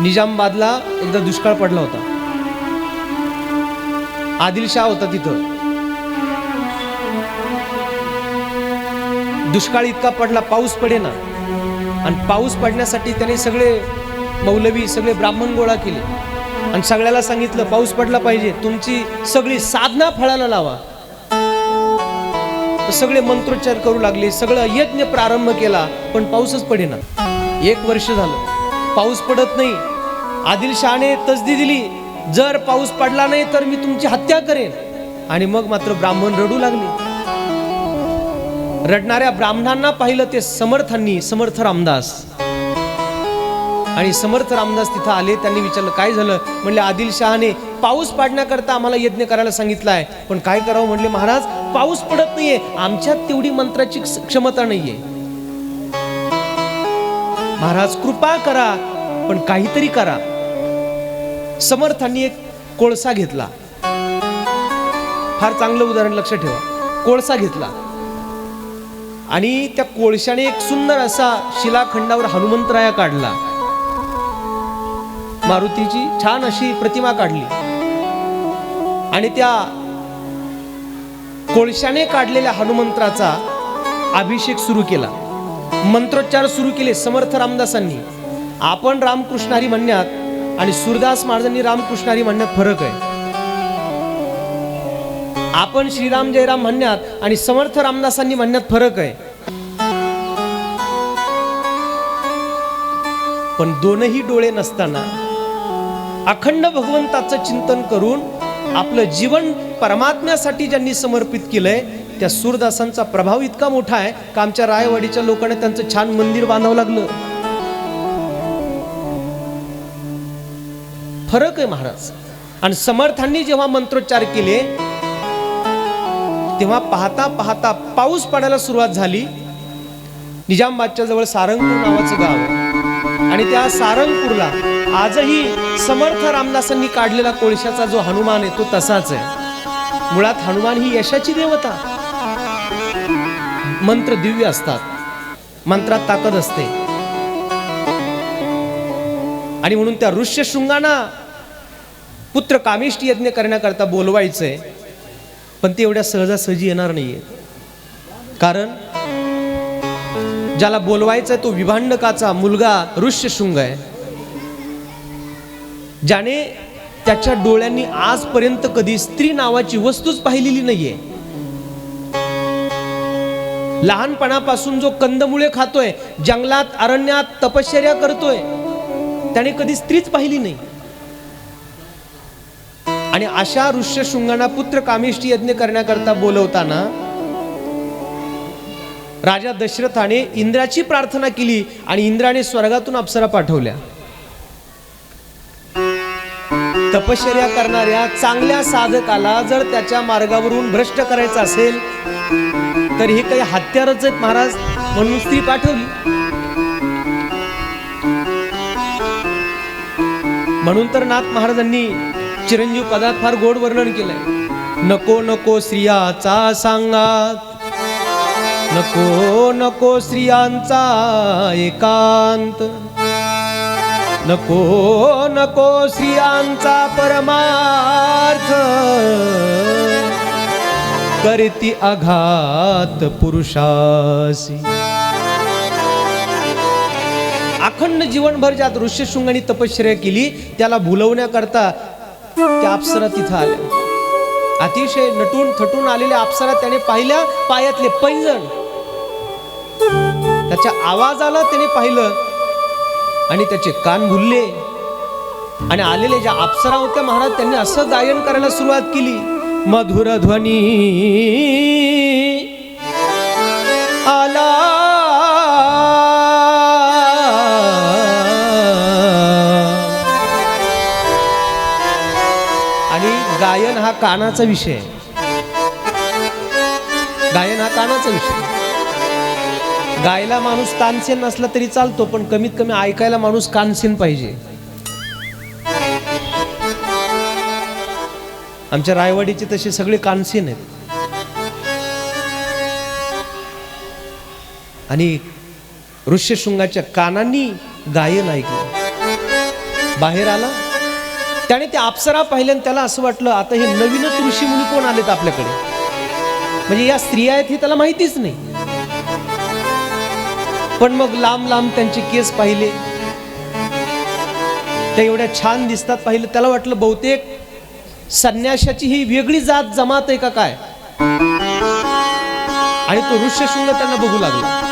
निजामबादला एकदा दुष्काळ पडला होता. आदिलशाह होता तिथं. दुष्काळ इतका पडला पाऊस पडेना. आणि पाऊस पडण्यासाठी त्याने सगळे मौलवी सगळे ब्राह्मण गोळा केले. आणि सगळ्याला सांगितलं पाऊस पडला पाहिजे तुमची सगळी साधना फळाला लावा. सगळे मंत्रोच्चार करू लागले सगळं यज्ञ प्रारंभ केला पण पाऊसच पडेना. एक वर्ष झालं. पाऊस पडत नाही. आदिलशहाने तसदी दिली. जर पाऊस पडला नाही तर मी तुमची हत्या करेन. आणि मग मात्र ब्राह्मण रडू लागले. रडणाऱ्या ब्राह्मणांना पाहिलं ते समर्थांनी समर्थ रामदास. आणि समर्थ रामदास तिथं आले त्यांनी विचारलं काय झालं? म्हणले आदिलशहाने पाऊस पाडण्याकरता आम्हाला यज्ञ करायला सांगितलाय. पण काय करावं? म्हणले महाराज पाऊस पडत नाहीये. आमच्यात तेवढी मंत्राची क्षमता नाहीये. महाराज कृपा करा पण काहीतरी करा. समर्थांनी एक कोळसा घेतला. फार चांगलं उदाहरण लक्षात ठेवा. कोळसा घेतला. आणि त्या कोळशाने एक सुंदर असा शिलाखंडावर हनुमंतराया काढला. मारुतीची छान अशी प्रतिमा काढली. आणि त्या कोळशाने काढलेल्या हनुमंत्राचा अभिषेक सुरू केला. मंत्रोच्चार सुरू केले समर्थ रामदासांनी. आपण रामकृष्णारी म्हणण्यात आणि सुरदास महाराजांनी रामकृष्णारी म्हणण्यात फरक आहे. आपण श्रीराम जयराम म्हणण्यात आणि समर्थ रामदासांनी म्हणण्यात फरक आहे. पण दोनही डोळे नसताना अखंड भगवंताचं चिंतन करून आपलं जीवन परमात्म्यासाठी ज्यांनी समर्पित केलंय त्या सूरदासांचा प्रभाव इतका मोठा आहे का आमच्या रायवाडीच्या लोकांना त्यांचं छान मंदिर बांधावं लागलं? फरक आहे महाराज. आणि समर्थांनी जेव्हा मंत्रोच्चार केले तेव्हा पाहता पाहता पाऊस पडायला सुरुवात झाली. निजामबादच्या जवळ सारंगपूर नावाचं गाव आणि त्या सारंगपूरला आजही समर्थ रामदासांनी काढलेला कोळशाचा जो हनुमान आहे तो तसाच आहे. मुळात हनुमान ही यशाची देवता. मंत्र दिव्य असतात. मंत्रात ताकद असते. आणि म्हणून त्या ऋष्य शृंगाना पुत्र कामिष्ट यज्ञ करण्याकरता बोलवायचंय. पण ते एवढ्या सहजासहजी येणार नाहीये. कारण ज्याला बोलवायचा तो विभांडकाचा मुलगा ऋष्यशृंग आहे. ज्याने त्याच्या डोळ्यांनी आजपर्यंत कधी स्त्री नावाची वस्तूच पाहिलेली नाहीये. लहानपणापासून जो कंदमुळे खातोय जंगलात अरण्यात तपश्चर्या करतोय त्याने कधी स्त्रीच पाहिली नाही. आणि अशा ऋष्यशृंगांना पुत्र कामिष्टी यज्ञ करण्याकरता बोलवताना राजा दशरथाने इंद्राची प्रार्थना केली आणि इंद्राने स्वर्गातून अप्सरा पाठवल्या. तपश्चर्या करणाऱ्या चांगल्या साधकाला जर त्याच्या मार्गावरून भ्रष्ट करायचं असेल तर हे काही हत्यारच आहेत महाराज म्हणून स्त्री पाठवली. म्हणून तर नाथ महाराजांनी चिरंजीव पदात फार गोड वर्णन केलंय. नको नको स्त्रियाचा सांगात. नको नको स्त्रियांचा एकांत. नको नको स्त्रियांचा परमार्थ. करती आघात पुरुषासी. अखंड जीवनभर ज्यात ऋष्यशृंगाने तपश्चर्या केली त्याला भुलवण्याकरता त्या अप्सरा तिथं आल्या. अतिशय नटून थटून आलेल्या अप्सरा त्याने पाहिल्या पायातले पैंजण. त्याच्या आवाजाला त्याने पाहिलं. आणि त्याचे कान भुलले. आणि आलेले ज्या अप्सरा होत्या महाराज त्यांनी असं गायन करायला सुरुवात केली. मधुर ध्वनी आला. आणि गायन हा कानाचा विषय. आहे गायन हा कानाचा विषय. गायला माणूस तानसेन नसला तरी चालतो पण कमीत कमी ऐकायला माणूस कानसेन पाहिजे. आमच्या रायवाडीचे तसे सगळे कानसेन आहेत. आणि ऋष्यशृंगाच्या कानांनी गायन ऐकलं. बाहेर आला. त्याने ते अप्सरा आणि त्याला असं वाटलं आता हे नवीनच ऋषी मुली कोण आलेत आपल्याकडे? म्हणजे या स्त्रिया आहेत हे त्याला माहितीच नाही. पण मग लांब लांब त्यांचे केस पाहिले. त्या एवढ्या छान दिसतात पाहिलं त्याला वाटलं बहुतेक संन्याशाची ही वेगळी जात जमात आहे का काय? आणि तो ऋष्यशृंग त्यांना बघू लागला.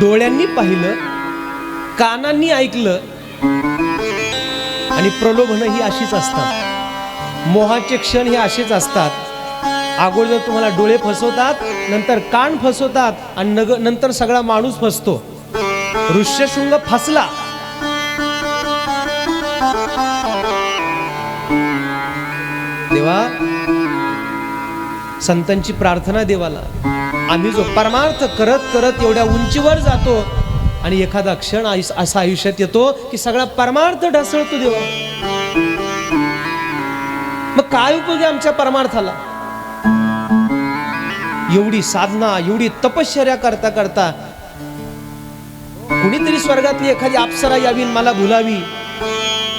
डोळ्यांनी पाहिलं कानांनी ऐकलं आणि प्रलोभन ही अशीच असतात. मोहाचे क्षण हे असेच असतात. अगोदर तुम्हाला डोळे फसवतात नंतर कान फसवतात आणि नग नंतर सगळा माणूस फसतो. ऋष्यशृंग फसला. देवा संतांची प्रार्थना देवाला. आम्ही जो परमार्थ करत करत एवढ्या उंचीवर जातो आणि एखादा क्षण असा आयुष्यात येतो की सगळा परमार्थ ढसळतो देवा. मग काय उपयोग आमच्या परमार्थाला? एवढी साधना एवढी तपश्चर्या करता करता कुणीतरी स्वर्गातली एखादी अप्सरा यावी मला भुलावी.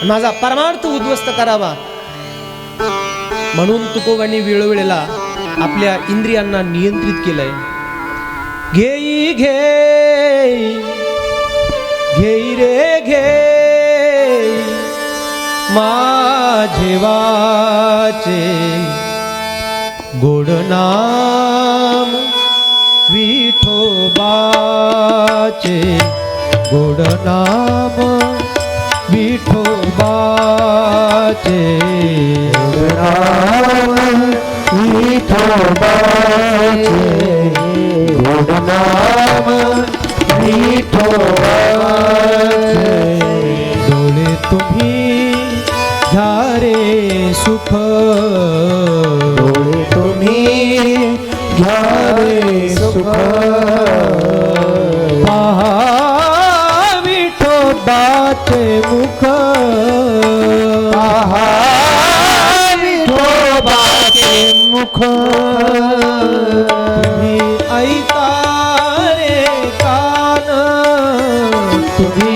माझा परमार्थ उद्ध्वस्त करावा. म्हणून तुकोबांनी वेळोवेळेला आपल्या इंद्रियांना नियंत्रित केलंय. घेई घे घेई रे घे माझे वाचे गोड नाम विठोबाचे गोड नाम विठोबाचे डोळे तुम्ही झारे सुख तुम्ही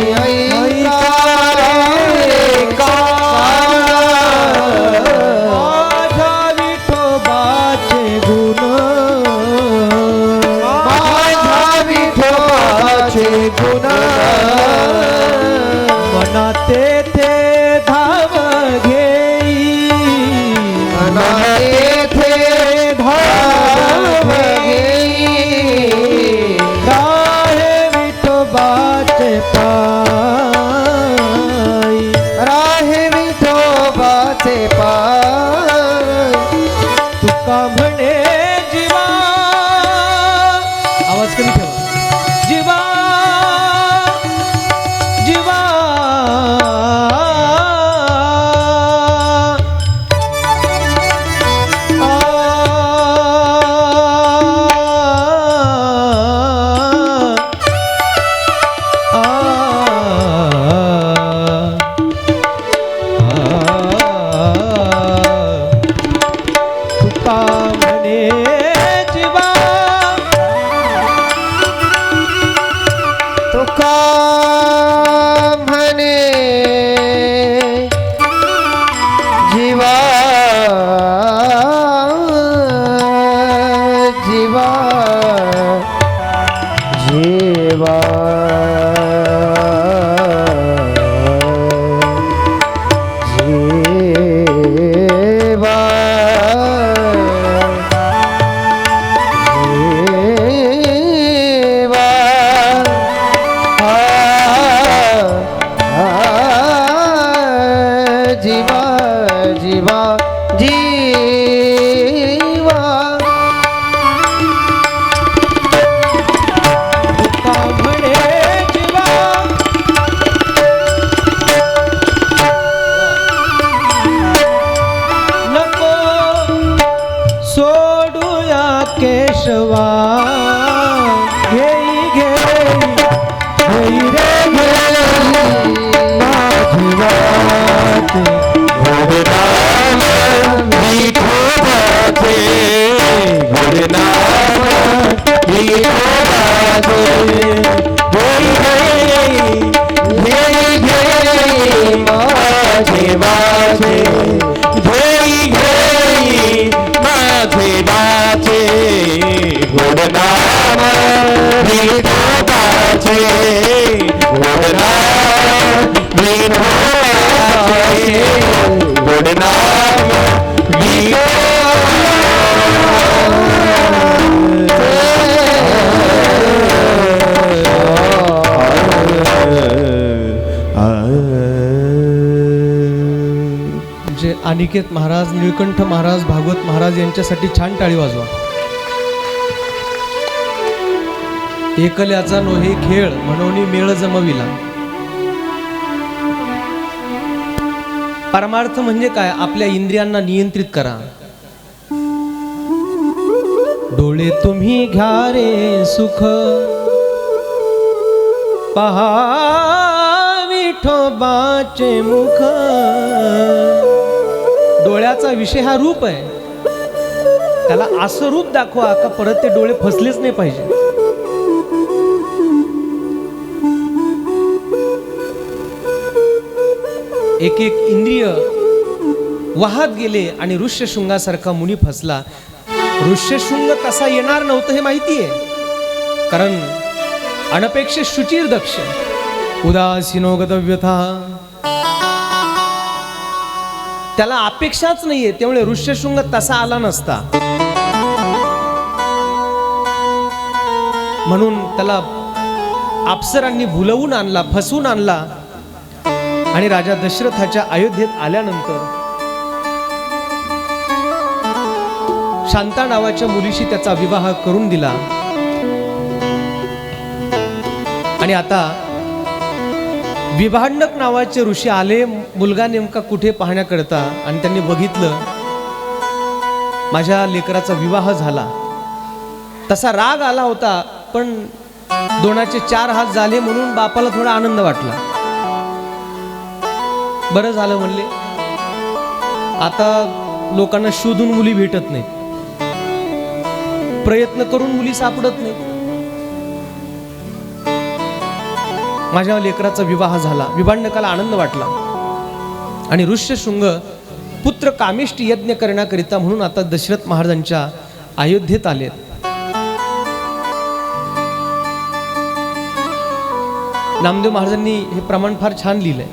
જીવા જીવા. विठोबाचे नाम विठोबाचे जय जय जय माझे माझे जय जय माझे अनिकेत महाराज निळकंठ महाराज भागवत महाराज यांच्यासाठी छान टाळी वाजवा. एकल्याचा नोहे खेळ म्हणून मेळ जमविला. परमार्थ म्हणजे काय? आपल्या इंद्रियांना नियंत्रित करा. डोळे तुम्ही घ्या रे सुख. पहा विठोबाचे मुख. डोळ्याचा विषय हा रूप आहे. त्याला असं रूप दाखवा का परत ते डोळे फसलेच नाही पाहिजे. एक एक इंद्रिय वाहत गेले आणि ऋष्यशृंगासारखा मुनी फसला. ऋष्यशृंग कसा येणार नव्हतं हे माहिती आहे कारण अनपेक्षित शुचिर दक्ष उदासीनो गतव्यथा. त्याला अपेक्षाच नाहीये. त्यामुळे ऋष्यशृंग तसा आला नसता. म्हणून त्याला अप्सरांनी भुलवून आणला फसवून आणला. आणि राजा दशरथाच्या अयोध्येत आल्यानंतर शांता नावाच्या मुलीशी त्याचा विवाह करून दिला. आणि आता विभांडक नावाचे ऋषी आले मुलगा नेमका कुठे पाहण्याकरता आणि त्यांनी बघितलं माझ्या लेकराचा विवाह झाला. तसा राग आला होता पण दोनाचे चार हात झाले म्हणून बापाला थोडा आनंद वाटला. बरं झालं म्हणले. आता लोकांना शोधून मुली भेटत नाहीत. प्रयत्न करून मुली सापडत नाहीत. माझ्या लेकराचा विवाह झाला. विभांडकाला आनंद वाटला. आणि ऋष्यशृंग पुत्र कामिष्ट यज्ञ करण्याकरिता म्हणून आता दशरथ महाराजांच्या अयोध्येत आलेत. नामदेव महाराजांनी हे प्रमाण फार छान लिहिलंय.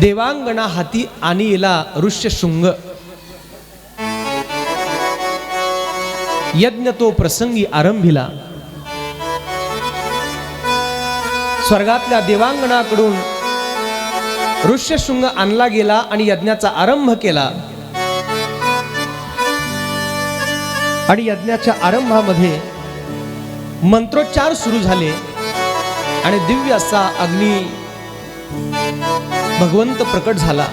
देवांगणा हाती आणि येला ऋष्यशृंग यज्ञ तो प्रसंगी आरंभिला. स्वर्गातल्या देवांगणाकडून ऋष्यशृंग आणला गेला आणि यज्ञाचा आरंभ केला. आणि यज्ञाच्या आरंभामध्ये मंत्रोच्चार सुरू झाले आणि दिव्य असा अग्नी भगवंत प्रकट झाला.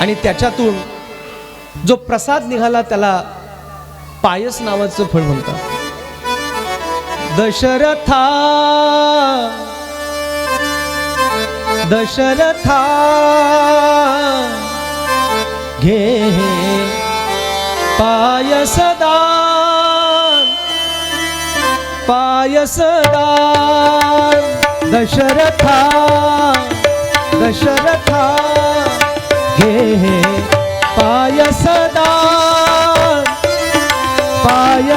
आणि त्याच्यातून जो प्रसाद निघाला त्याला पायस नावाचं फळ म्हणतात. दशरथा दशरथा घे पायसदान पायसदान दशरथा दशरथा घे पाय सदा पाय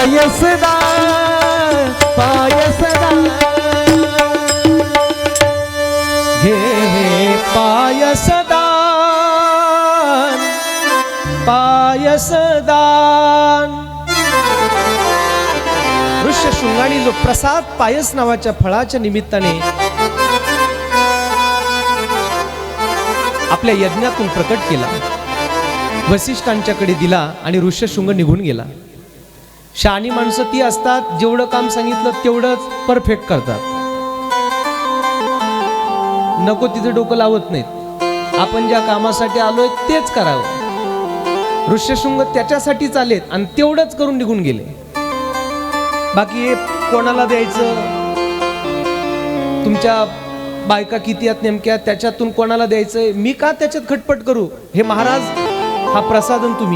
पायसदा पायसदा घे पायसदान पायसदान ऋष्यशृंगाने जो प्रसाद पायस नावाच्या फळाच्या निमित्ताने आपल्या यज्ञातून प्रकट केला. वसिष्ठांच्याकडे दिला आणि ऋष्यशृंग निघून गेला. शहाणी माणसं ती असतात जेवढं काम सांगितलं तेवढंच परफेक्ट करतात. नको तिथे डोकं लावत नाहीत. आपण ज्या कामासाठी आलोय तेच करावं. ऋष्यशृंग त्याच्यासाठीच आलेत आणि तेवढंच करून निघून गेले. बाकी हे कोणाला द्यायचं? तुमच्या बायका किती आहेत नेमक्या? त्याच्यातून कोणाला द्यायचंय? मी का त्याच्यात खटपट करू? हे महाराज हा प्रसादन तुम्ही.